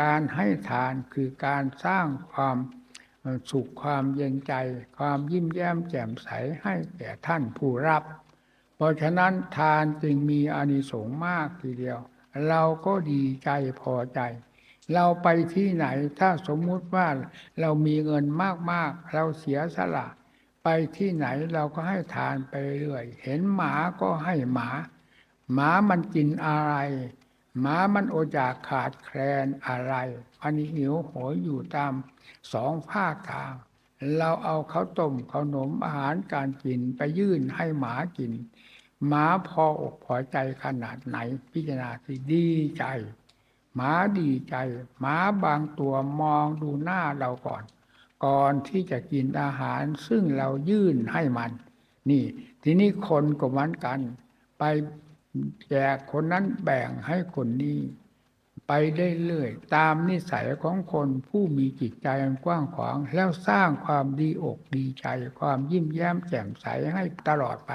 การให้ทานคือการสร้างความสุขความเย็นใจ ความยิ้มแย้มแจ่มใสให้แก่ท่านผู้รับ เพราะฉะนั้นทานจึงมีอานิสงส์มากทีเดียว เราก็ดีใจพอใจ เราไปที่ไหนถ้าสมมุติว่าเรามีเงินมากๆ เราเสียสละ ไปที่ไหนเราก็ให้ทานไปเรื่อย เห็นหมาก็ให้หมา หมามันกินอะไร หมามันโอจากขาดแคลนอะไรอันนี้หิวโหยอยู่ตามสองภาคทาง เราเอาข้าวต้มขนมอาหารการกินไปยื่นให้หมากิน หมาพออกพอใจขนาดไหน พิจารณาที่ดีใจ หมาดีใจหมาบางตัวมองดูหน้าเราก่อน ก่อนที่จะกินอาหารซึ่งเรายื่นให้มัน นี่ ทีนี้คนก็เหมือนกัน ไป แจกคนนั้นแบ่งให้คนนี้ ไปได้เรื่อยตามนิสัยของคนผู้มีจิตใจกว้างขวาง แล้วสร้างความดีอกดีใจ ความยิ้มแย้มแจ่มใสให้ตลอดไป